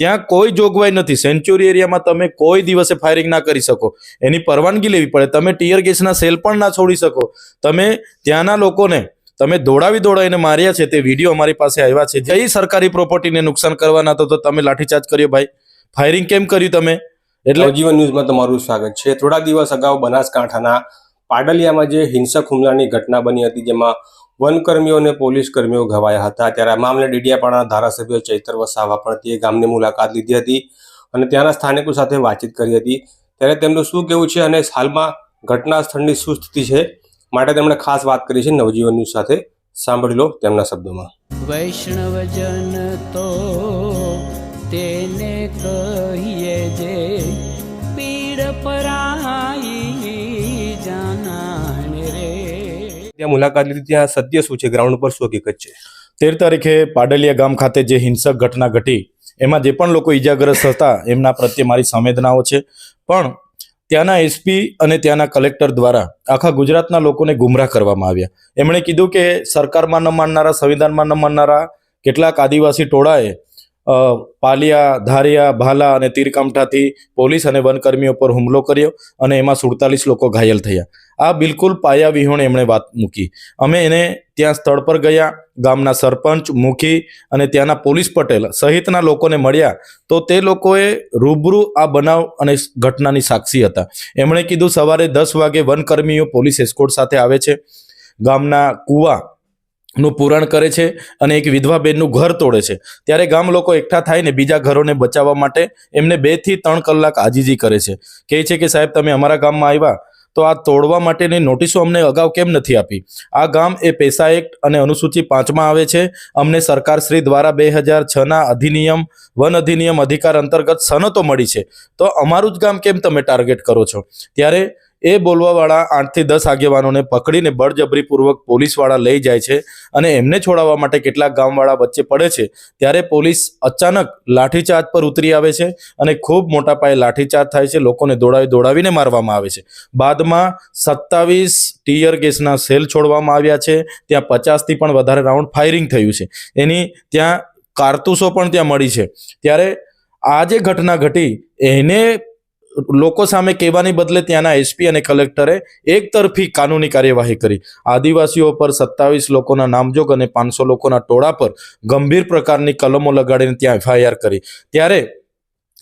ત્યાં કોઈ જોગવાઈ નથી. સેન્ચુરી એરિયામાં તમે કોઈ દિવસે ફાયરિંગ ના કરી શકો. એની પરવાનગી લેવી પડે. તમે ટીયર ગેસના સેલ પણ ના છોડી શકો. તમે ત્યાંના લોકોને, તમે દોડાવી દોડાવીને માર્યા છે તે વીડિયો અમારી પાસે આવ્યા છે. જઈ સરકારી પ્રોપર્ટીને નુકસાન કરવાના તો તમે લાઠીચાર્જ કર્યો ભાઈ. ફાયરિંગ કેમ કર્યું તમે? એટલે જીવન ન્યૂઝમાં તમારું સ્વાગત છે. થોડા દિવસ અગાઉ બનાસકાંઠાના પાડલિયામાં જે હિંસક હુમલાની ઘટના બની હતી, જેમાં વનકર્મીઓ અને પોલીસ કર્મીઓ ઘવાયા હતા. ત્યારે આ મામલે ડેડિયાપાડા ધારાસભ્ય ચૈતર વસાવા પણ તે ગામની મુલાકાત લીધી હતી અને ત્યાંના સ્થાનિકો સાથે વાતચીત કરી હતી. ત્યારે તેમનું શું કેવું છે અને હાલમાં ઘટના સ્થળની શું સ્થિતિ છે માટે તેમણે ખાસ વાત કરી છે. નવજીવન ન્યૂઝ સાથે સાંભળી લો તેમના શબ્દોમાં. વૈષ્ણવજન તો તેને કહીએ ત્યાં મુલાકાત લીધી, ત્યાં સત્ય શું છે? ગ્રાઉન્ડ ઉપર શું હકીકત છે? તેર તારીખે પાડલિયા ગામ ખાતે જે હિંસક ઘટના ઘટી, એમાં જે પણ લોકો ઈજાગ્રસ્ત હતા, એમના પ્રત્યે મારી સંવેદનાઓ છે. પણ ત્યાંના એસપી અને ત્યાંના કલેક્ટર દ્વારા આખા ગુજરાતના લોકોને ગુમરાહ કરવામાં આવ્યા. એમણે કીધું કે સરકારમાં ન માનનારા, સંવિધાનમાં ન માનનારા કેટલાક આદિવાસી ટોળાએ પાલિયા, ધારિયા, ભાલા અને તીરકામઠાથી પોલીસ અને વનકર્મીઓ પર હુમલો કર્યો અને એમાં સુડતાલીસ લોકો ઘાયલ થયા. આ બિલકુલ પાયા વિહોણે એમણે વાત મૂકી. અમે એને ત્યાં સ્થળ પર ગયા, ગામના સરપંચ, મુખી અને ત્યાંના પોલીસ પટેલ સહિતના લોકોને મળ્યા તો તે લોકોએ રૂબરૂ આ બનાવ અને ઘટનાની સાક્ષી હતા. એમણે કીધું, સવારે દસ વાગે વનકર્મીઓ પોલીસ એસ્કોર્ટ સાથે આવે છે. ગામના કુવા નું પૂરણ કરે છે અને એક વિધવા બેનનું ઘર તોડે છે. ત્યારે ગામ લોકો એકઠા થાય ને બીજા ઘરોને બચાવવા માટે એમને બેથી ત્રણ કલાક આજીજી કરે છે. કહે છે કે, સાહેબ, તમે અમારા ગામમાં આવ્યા તો આ તોડવા માટેની નોટિસો અમને અગાઉ કેમ નથી આપી? આ ગામ એ પેસા એક્ટ અને અનુસૂચિ પાંચમાં આવે છે. અમને સરકાર શ્રી દ્વારા બે હજાર છના અધિનિયમ, વન અધિનિયમ અધિકાર અંતર્ગત સનતો મળી છે. તો અમારું જ ગામ કેમ તમે ટાર્ગેટ કરો છો? ત્યારે એ બોલવાવાળા આઠથી દસ આગેવાનોને પકડીને બળજબરીપૂર્વક પોલીસવાળા લઈ જાય છે અને એમને છોડાવવા માટે કેટલાક ગામવાળા વચ્ચે પડે છે. ત્યારે પોલીસ અચાનક લાઠીચાર્જ પર ઉતરી આવે છે અને ખૂબ મોટા પાયે લાઠીચાર્જ થાય છે. લોકોને દોડાવી દોડાવીને મારવામાં આવે છે. બાદમાં સત્તાવીસ ટીયર ગેસના સેલ છોડવામાં આવ્યા છે. ત્યાં પચાસથી પણ વધારે રાઉન્ડ ફાયરિંગ થયું છે. એની ત્યાં કારતૂસો પણ ત્યાં મળી છે. ત્યારે આ જે ઘટના ઘટી, એને લોકો સામે કહેવાની બદલે ત્યાંના એસપી અને કલેક્ટરે એક તરફી કાનૂની કાર્યવાહી કરી. આદિવાસીઓ પર સત્તાવીસ લોકોના નામજોગ અને પાંચસો લોકોના ટોળા પર ગંભીર પ્રકારની કલમો લગાડીને ત્યાં એફઆઈઆર કરી. ત્યારે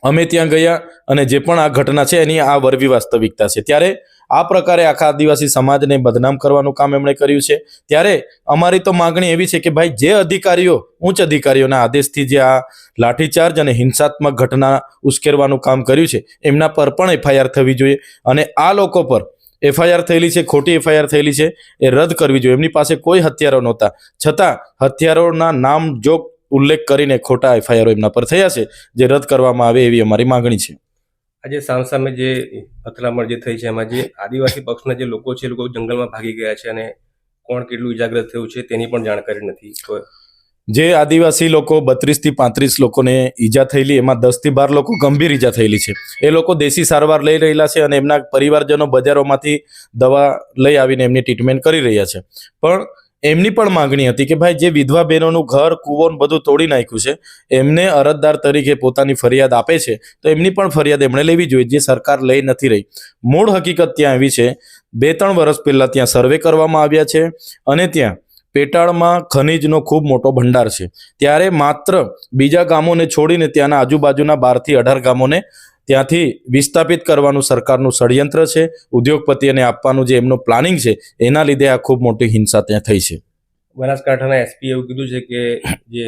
અમે ત્યાં ગયા અને જે પણ આ ઘટના છે એની આ વરવી વાસ્તવિકતા છે. ત્યારે આ પ્રકારે આખા આદિવાસી સમાજને બદનામ કરવાનું કામ એમણે કર્યું છે. ત્યારે અમારી તો માગણી એવી છે કે ભાઈ, જે અધિકારીઓ, ઉચ્ચ અધિકારીઓના આદેશથી જે આ લાઠીચાર્જ અને હિંસાત્મક ઘટના ઉશ્કેરવાનું કામ કર્યું છે, એમના પર પણ એફઆઈઆર થવી જોઈએ અને આ લોકો પર એફઆઈઆર થયેલી છે, ખોટી એફઆઈઆર થયેલી છે, એ રદ કરવી જોઈએ. એમની પાસે કોઈ હથિયારો નહોતા. છતાં હથિયારોના નામ જોગ ઉલ્લેખ કરીને ખોટા એફઆઈઆરો એમના પર થયા છે જે રદ કરવામાં આવે એવી અમારી માગણી છે. આજે સામસામે જે અથડામણ જે થઈ છે એમાં જે આદિવાસી પક્ષના જે લોકો છે એ લોકો જંગલમાં ભાગી ગયા છે અને કોણ કેટલું ઇજાગ્રસ્ત થયું છે તેની પણ જાણકારી નથી. જે આદિવાસી લોકો બત્રીસથી પાંત્રીસ લોકોને ઈજા થયેલી એમાં દસથી બાર લોકો ગંભીર ઈજા થયેલી છે. એ લોકો દેશી સારવાર લઈ રહેલા છે અને એમના પરિવારજનો બજારોમાંથી દવા લઈ આવીને એમની ટ્રીટમેન્ટ કરી રહ્યા છે. પણ એમની પણ માંગણી હતી કે ભાઈ, જે વિધવા બહેનોનું ઘર કૂવો બધું તોડી નાખ્યું છે, એમને અરજદાર તરીકે પોતાની ફરિયાદ આપે છે, તો એમની પણ ફરિયાદ એમણે લેવી જોઈએ, જે સરકાર લઈ નથી રહી. મૂળ હકીકત ત્યાં એવી છે બે ત્રણ વર્ષ પહેલાં ત્યાં સર્વે કરવામાં આવ્યા છે, અને ત્યાં પેટાળમાં ખનીજનો ખૂબ મોટો ભંડાર છે. ત્યારે માત્ર બીજા ગામોને છોડીને ત્યાંના આજુબાજુના બારથી અઢાર ગામોને ત્યાંથી વિસ્થાપિત કરવાનું સરકારનું ષડયંત્ર છે ઉદ્યોગપતિઓને આપવાનું જે એમનું પ્લાનિંગ છે એના લીધે આ ખૂબ મોટી હિંસા ત્યાં થઈ છે. બનાસકાંઠાના એસપી એવું કીધું છે કે જે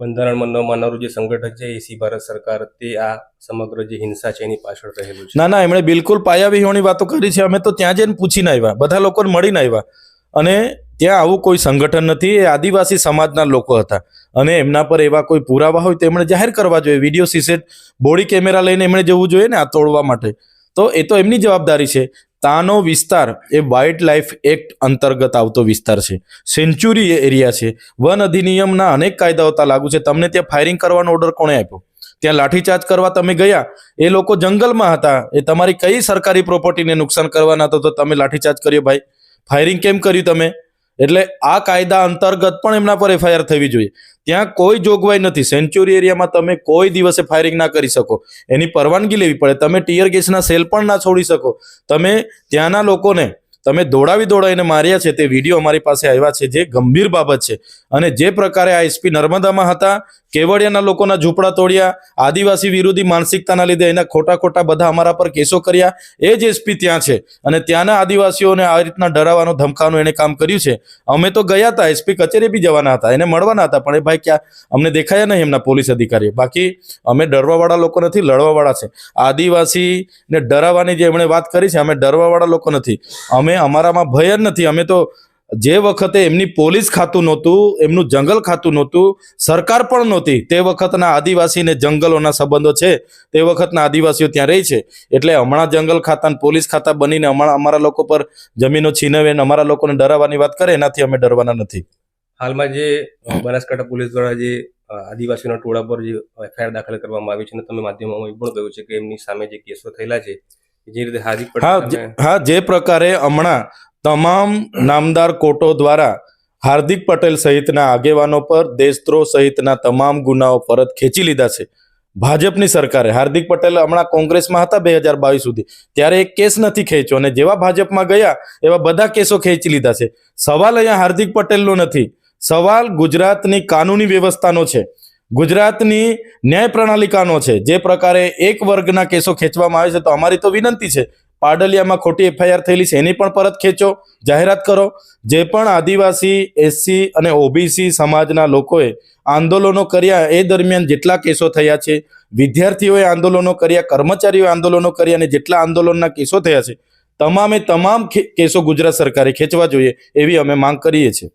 બંધારણમાં ન માનનારું જે સંગઠન છે એસી ભારત સરકાર તે આ સમગ્ર જે હિંસા છે એની પાછળ રહેલું છે. ના ના એમણે બિલકુલ પાયાવિહોણી વાતો કરી છે. અમે તો ત્યાં જઈને પૂછીને આવ્યા. બધા લોકોને મળીને આવ્યા. અને ત્યાં આવું કોઈ સંગઠન નથી, એ આદિવાસી સમાજના લોકો હતા. અને એમના પર એવા કોઈ પુરાવા હોય તો એમણે જાહેર કરવા જોઈએ. વીડિયો સીસેટ બોડી કેમેરા લઈને એમણે જવું જોઈએ ને આ તોડવા માટે. તો એ તો એમની જવાબદારી છે. તાનો વિસ્તાર એ વાઇલ્ડ લાઈફ એક્ટ અંતર્ગત આવતો વિસ્તાર છે. સેન્ચુરી એરિયા છે. વન અધિનિયમના અનેક કાયદાઓ ત્યાં લાગુ છે. તમને ત્યાં ફાયરિંગ કરવાનો ઓર્ડર કોણે આપ્યો? ત્યાં લાઠીચાર્જ કરવા તમે ગયા. એ લોકો જંગલમાં હતા. એ તમારી કઈ સરકારી પ્રોપર્ટીને નુકસાન કરવાના હતા તો તમે લાઠીચાર્જ કર્યો ભાઈ? ફાયરિંગ કેમ કર્યું તમે? એટલે આ કાયદા અંતર્ગત પણ એમના પર એફઆઈઆર થવી જોઈએ. ત્યાં કોઈ જોગવાઈ નથી. સેન્ચુરી એરિયામાં તમે કોઈ દિવસે ફાયરિંગ ના કરી શકો. એની પરવાનગી લેવી પડે. તમે ટીયર ગેસના સેલ પણ ના છોડી શકો. તમે ત્યાંના લોકોને તમે દોડાવી દોડાવીને માર્યા છે તે વીડિયો અમારી પાસે આવ્યા છે, જે ગંભીર બાબત છે. અને જે પ્રકારે આ એસપી નર્મદામાં હતા, કેવડિયાના લોકોના ઝૂંપડા તોડ્યા, આદિવાસી વિરોધી માનસિકતાના લીધે એના ખોટા ખોટા બધા અમારા પર કેસો કર્યા, એ જ એસપી ત્યાં છે. અને ત્યાંના આદિવાસીઓને આ રીતના ડરાવાનો ધમકાનું એણે કામ કર્યું છે. અમે તો ગયા હતા, એસપી કચેરી બી જવાના હતા, એને મળવાના હતા, પણ એ ભાઈ ક્યાં? અમને દેખાયા નહીં એમના પોલીસ અધિકારીઓ. બાકી અમે ડરવાવાળા લોકો નથી, લડવાવાળા છે. આદિવાસીને ડરાવવાની જે એમણે વાત કરી છે, અમે ડરવાવાળા લોકો નથી. અમે અમારામાં ભય જ નથી. અમે તો જે વખતે એમની પોલીસ ખાતું નહોતું, એમનું જંગલ ખાતું નહોતું, સરકાર પણ નહોતી. તે વખતના આદિવાસી ને જંગલોના સંબંધો છે, તે વખતના આદિવાસીઓ ત્યાં રહી છે. એટલે હમણાં જંગલ ખાતા પોલીસ ખાતા બનીને હમણાં અમારા લોકો પર જમીનો છીનવે અને અમારા લોકોને ડરાવવાની વાત કરે, એનાથી અમે ડરવાના નથી. હાલમાં જે બનાસકાંઠા પોલીસ દ્વારા જે આદિવાસીઓના ટોળા પર જે એફઆઈઆર દાખલ કરવામાં આવી છે તમે માધ્યમોમાં એ પણ કહ્યું છે કે એમની સામે જે કેસો થયેલા છે જે રીતે હાર્દિક પટેલ હા જે પ્રકારે હમણાં તમામ નામદાર કોર્ટો દ્વારા હાર્દિક પટેલ સહિતના આગેવાનો પર દેશદ્રોહ સહિતના તમામ ગુનાઓ પરત ખેંચી લીધા છે. ભાજપની સરકારે હાર્દિક પટેલ હમણાં કોંગ્રેસમાં હતા બે હજાર બાવીસ સુધી. ત્યારે એક કેસ નથી ખેંચ્યો અને જેવા ભાજપમાં ગયા એવા બધા કેસો ખેંચી લીધા છે. સવાલ અહીંયા હાર્દિક પટેલનો નથી. સવાલ ગુજરાતની કાનૂની વ્યવસ્થાનો છે. ગુજરાતની ન્યાય પ્રણાલિકાનો છે. જે પ્રકારે એક વર્ગના કેસો ખેંચવામાં આવે છે, તો અમારી તો વિનંતી છે, પાડલિયામાં ખોટી એફઆઈઆર થયેલી છે, એની પણ પરત ખેંચો, જાહેરાત કરો. જે પણ આદિવાસી એસસી અને ઓબીસી સમાજના લોકોએ આંદોલનો કર્યા, એ દરમિયાન જેટલા કેસો થયા છે, વિદ્યાર્થીઓએ આંદોલનો કર્યા, કર્મચારીઓએ આંદોલનો કર્યા અને જેટલા આંદોલનના કેસો થયા છે, તમામે તમામ કેસો ગુજરાત સરકારે ખેંચવા જોઈએ, એવી અમે માંગ કરીએ છીએ.